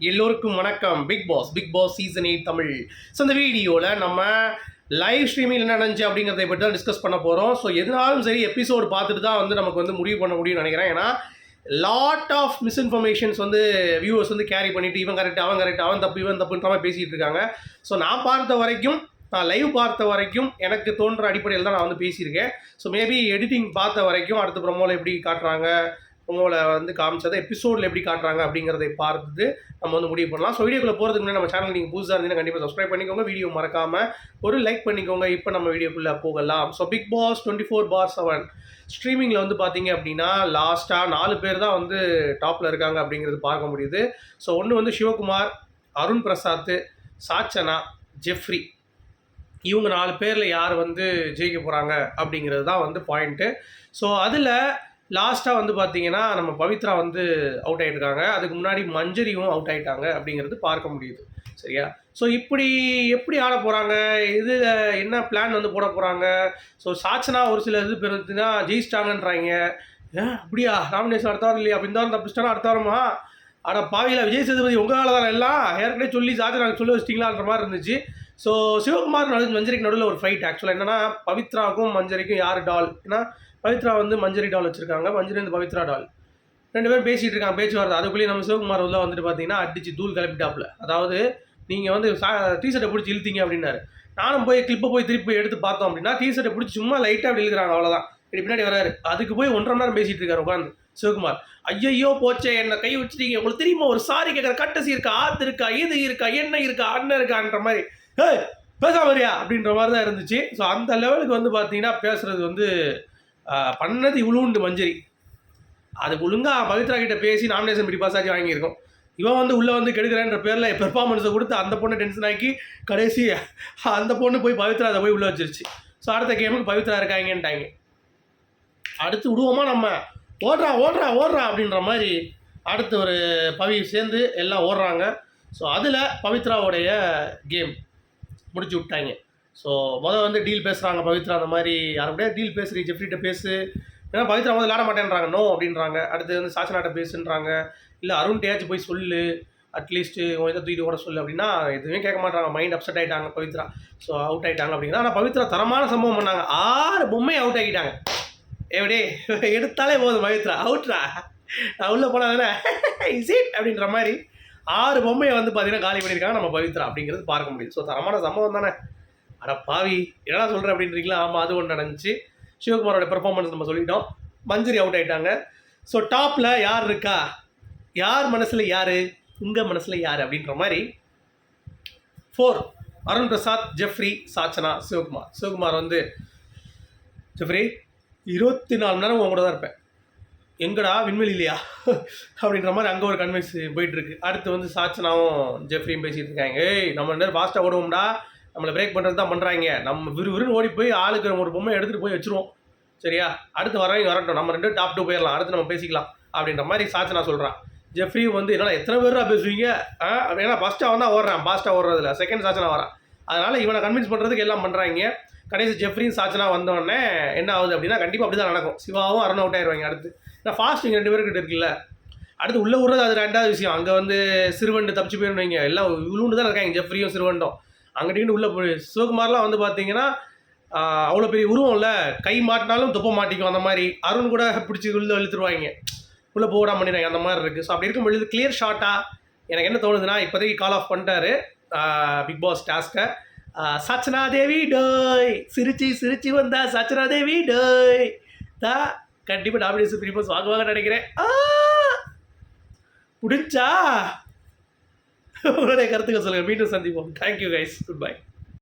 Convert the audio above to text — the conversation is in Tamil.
எல்லோருக்கும் வணக்கம். Big boss big boss season eight Tamil. So இந்த வீடியோவில் நம்ம லைவ் ஸ்ட்ரீமிங் என்ன நடந்துச்சு அப்படிங்கிறத பற்றி தான் டிஸ்கஸ் பண்ண போகிறோம் ஸோ எதுனாலும் சரி எபிசோடு பார்த்துட்டு தான் வந்து நமக்கு வந்து முடிவு பண்ண முடியும்னு நினைக்கிறேன். ஏன்னா லாட் ஆஃப் மிஸ்இன்ஃபர்மேஷன்ஸ் வந்து வியூவர்ஸ் வந்து கேரி பண்ணிட்டு இவன் கரெக்ட் அவன் கரெக்ட் அவன் தப்பு இவன் தப்புன்ற மாதிரி பேசிகிட்டு இருக்காங்க. ஸோ நான் பார்த்த வரைக்கும் நான் லைவ் பார்த்த வரைக்கும் எனக்கு தோன்ற அடிப்படையில் தான் நான் வந்து பேசியிருக்கேன். ஸோ மேபி எடிட்டிங் பார்த்த வரைக்கும் அடுத்த ப்ரொமோவில் எப்படி காட்டுறாங்க உங்களை வந்து காமிச்சதை எபிசோடில் எப்படி காட்டுறாங்க அப்படிங்கிறதை பார்த்துட்டு நம்ம வந்து முடிவு பண்ணலாம். ஸோ வீடியோக்குள்ளே போகிறதுக்கு முன்னாடி நம்ம சேனல் நீங்கள் புதுசாக இருந்தீங்கன்னா கண்டிப்பாக சப்ஸ்கிரைப் பண்ணிக்கோங்க. வீடியோ மறக்காமல் ஒரு லைக் பண்ணிக்கோங்க. இப்போ நம்ம வீடியோக்குள்ளே போகலாம். So big boss twenty four by seven ஸ்ட்ரீமிங்கில் வந்து பார்த்தீங்க அப்படின்னா லாஸ்ட்டாக நாலு பேர் தான் வந்து டாப்பில் இருக்காங்க அப்படிங்கிறது பார்க்க முடியுது. ஸோ ஒன்று வந்து சிவகுமார் அருண் பிரசாத் சாச்சனா ஜெஃப்ரி. இவங்க நாலு பேரில் யார் வந்து ஜெயிக்க போகிறாங்க அப்படிங்கிறது தான் வந்து பாயிண்ட்டு ஸோ அதில் லாஸ்ட்டாக வந்து பார்த்தீங்கன்னா நம்ம பவித்ரா வந்து அவுட் ஆகிருக்காங்க அதுக்கு முன்னாடி மஞ்சரியும் அவுட் ஆகிட்டாங்க அப்படிங்கிறது பார்க்க முடியுது. சரியா? ஸோ இப்படி எப்படி ஆட போகிறாங்க இது என்ன பிளான் வந்து போட போகிறாங்க ஸோ சாச்சனா ஒரு சில இது பெருந்துன்னா ஜெயிச்சிட்டாங்கன்றாங்க. ஏன் அப்படியா? நாமினேஷன் அடுத்த வாரம் இல்லையா? அப்படின்னு தான் தப்பிச்சிட்டானா அடுத்த வாரமா? அட பாவியில் விஜய் சேதுபதி உங்களால் தான் எல்லாம் ஏற்கனவே சொல்லி சாச்சனா சொல்லி வச்சிட்டிங்களான்ற மாதிரி இருந்துச்சு. ஸோ சிவகுமார் நடு மஞ்சரிக்கு நடுவில் ஒரு ஃபைட் ஆக்சுவலாக என்னன்னா பவித்ராவுக்கும் மஞ்சரிக்கும் யார் டால் ஏன்னா பவித்ரா வந்து மஞ்சரி டால் வச்சிருக்காங்க. மஞ்சரி வந்து பவித்ரா டால் ரெண்டு பேரும் பேசிகிட்டு இருக்காங்க பேச்சுவார்த்தை. அதுக்குள்ளேயே நம்ம சிவகுமார் உள்ள வந்துட்டு பார்த்தீங்கன்னா அடிச்சு தூள் கிளப்பிட்டாப்புல. அதாவது நீங்கள் வந்து சா டிஷர்ட்டை பிடிச்சி இழுத்தீங்க அப்படின்னாரு. நானும் போய் கிளிப்பை போய் திருப்பி போய் எடுத்து பார்த்தோம் அப்படின்னா டிஷர்ட்டை பிடிச்சி சும்மா லைட்டாக அப்படி இழுக்கிறாங்க அவ்வளோதான் இப்படி பின்னாடி வராரு. அதுக்கு போய் ஒன்றரை நேரம் பேசிகிட்டு இருக்காரு உட்காந்து சிவகுமார். ஐயையோ போச்சே என்னை கை வச்சுட்டீங்க. உங்களுக்கு தெரியுமா ஒரு சாரி கேட்குற கட்டசி இருக்கா? ஆத்து இருக்கா? இது இருக்கா? என்ன இருக்கா? அண்ணன் இருக்கான்ற மாதிரி. ஹே பேசாம வரியா அப்படின்ற மாதிரி தான் இருந்துச்சு. ஸோ அந்த லெவலுக்கு வந்து பார்த்தீங்கன்னா பேசுறது வந்து பண்ணது இவ்வளோண்டு மஞ்சரி. அது ஒழுங்காக பவித்ரா கிட்ட பேசி நாமினேஷன் பிடி பாஸ் ஆகி வாங்கியிருக்கோம். இவன் வந்து உள்ளே வந்து கெடுக்கிறேன்ற பேரில் பெர்ஃபார்மன்ஸை கொடுத்து அந்த பொண்ணை டென்ஷன் ஆக்கி கடைசி அந்த பொண்ணு போய் பவித்ரா அதை போய் உள்ளே வச்சிருச்சு. ஸோ அடுத்த கேமுக்கு பவித்ரா இருக்காங்கன்ட்டாங்க. அடுத்து விடுவோமா நம்ம? ஓடுறா ஓடுறா ஓடுறா அப்படின்ற மாதிரி அடுத்து ஒரு பவி சேர்ந்து எல்லாம் ஓடுறாங்க. ஸோ அதில் பவித்ராவுடைய கேம் முடிச்சு விட்டாங்க. ஸோ முதல் வந்து டீல் பேசுகிறாங்க பவித்ரா அந்த மாதிரி. யாருடைய டீல் பேசுறீ ஜெஃப்ரிட்ட பேசு. ஏன்னா பவித்ரா வந்து விளாட மாட்டேன்றாங்க. நோ அப்படின்றாங்க. அடுத்து வந்து சாச்சனாட்ட பேசுன்றாங்க. இல்லை அருண்டையாச்சும் போய் சொல்லு. அட்லீஸ்ட்டு உன் இதை தூக்கிட்டு கூட சொல்லு அப்படின்னா எதுவுமே கேட்க மாட்டாங்க மைண்ட் அப்செட் ஆகிட்டாங்க பவித்ரா. ஸோ அவுட் ஆகிட்டாங்க அப்படின்னா. ஆனால் பவித்ரா தரமான சம்பவம் பண்ணாங்க. ஆறு பொம்மை அவுட் ஆகிட்டாங்க எப்படி எடுத்தாலே போதும் பவித்ரா. அவுட்ரா நான் உள்ளே போனால் தானே? இசிட் அப்படின்ற மாதிரி. ஆறு பொம்மையை வந்து பார்த்தீங்கன்னா காலி பண்ணியிருக்காங்க. நம்ம பவித்ரா அப்படிங்கிறது பார்க்க முடியுது. ஸோ தரமான சம்பவம் தானே. அட பாவி என்னடா சொல்கிறேன் அப்படின்றீங்களா? ஆமாம் அது ஒன்று நடந்துச்சு. சிவகுமாரோட பெர்ஃபார்மன்ஸ் நம்ம சொல்லிட்டோம். மஞ்சரி அவுட் ஆயிட்டாங்க. ஸோ டாப்பில் யார் இருக்கா? யார் மனசில் யார்? உங்கள் மனசில் யார்? அப்படின்ற மாதிரி ஃபோர் அருண் பிரசாத் ஜெஃப்ரி சாச்சனா சிவகுமார். சிவகுமார் வந்து ஜெஃப்ரி இருபத்தி நாலு மணி நேரம் உங்க கூட தான் இருப்பேன். எங்கடா விண்வெளி இல்லையா? அப்படின்ற மாதிரி அங்கே ஒரு கன்வின்ஸ் போயிட்டு இருக்கு அடுத்து வந்து சாச்சனாவும் ஜெஃப்ரியும் பேசிட்டு இருக்காங்க. ஏய் நம்ம நேரம் ஃபாஸ்ட்டாக ஓடுவோம்டா. நம்மளை பிரேக் பண்ணுறது தான் பண்ணுறாங்க நம்ம விறுவிறுன்னு ஓடி போய் ஆளுக்கு ஒரு பொம்மை எடுத்துகிட்டு போய் வச்சுருவோம். சரியா? அடுத்து வரவங்க வரட்டும். நம்ம ரெண்டு டாப் டூ போயிடலாம். அடுத்து நம்ம பேசிக்கலாம். அப்படின்ற மாதிரி சாச்சனா சொல்கிறான் ஜெஃப்ரியும் வந்து என்னடா எத்தனை பேரா பேசுவீங்க ஆ ஏன்னா ஃபஸ்ட்டாக வந்தால் ஓடுறான். ஃபாஸ்ட்டாக ஓடுறதுல செகண்ட் சாச்சனா வரான். அதனால் இவனை கன்வின்ஸ் பண்ணுறதுக்கு எல்லாம் பண்ணுறாங்க கடைசி ஜெஃப்ரியும் சாச்சனா வந்தோடனே என்ன ஆகுது அப்படின்னா கண்டிப்பாக அப்படி தான் நடக்கும். சிவாவும் அரண் அவுட் ஆயிடுவாங்க அடுத்து. இந்த ஃபாஸ்டிங் ரெண்டு பேருக்கிட்ட இருக்குல்ல. அடுத்து உள்ளே விடுறது அது ரெண்டாவது விஷயம். அங்கே வந்து சிறுவண்டு தப்பிச்சு போயிருந்தீங்க எல்லாம் இவ்வளோண்டு தான் இருக்காங்க. ஜெஃப்ரியும் சிறுவண்டும். அங்கிட்டு உள்ளே போய் சிவகுமார்லாம் வந்து பார்த்தீங்கன்னா அவ்வளோ பெரிய உருவம் இல்லை. கை மாட்டினாலும் துப்ப மாட்டிக்கும். அந்த மாதிரி அருண் கூட பிடிச்சி உள்ளே இழுத்துருவாங்க. உள்ளே போடாம பண்ணிடுறாங்க அந்த மாதிரி இருக்குது ஸோ அப்படி இருக்கும் பொழுது கிளியர் ஷாட்டாக எனக்கு என்ன தோணுதுன்னா இப்போதைக்கு கால் ஆஃப் பண்ணிட்டாரு. பிக் பாஸ் டாஸ்க்கை சச்சனா தேவி டோய். சிரிச்சு சிரிச்சு வந்தா சச்சனா தேவி டோய். தா கண்டிப்பாக டாமினேஷன் பிக் பாஸ் வாங்குவாங்க நினைக்கிறேன். முடிஞ்சா? உங்களுடைய கருத்துக்கள் சொல்லுங்கள் மீண்டும் சந்திப்போம். Thank you guys good bye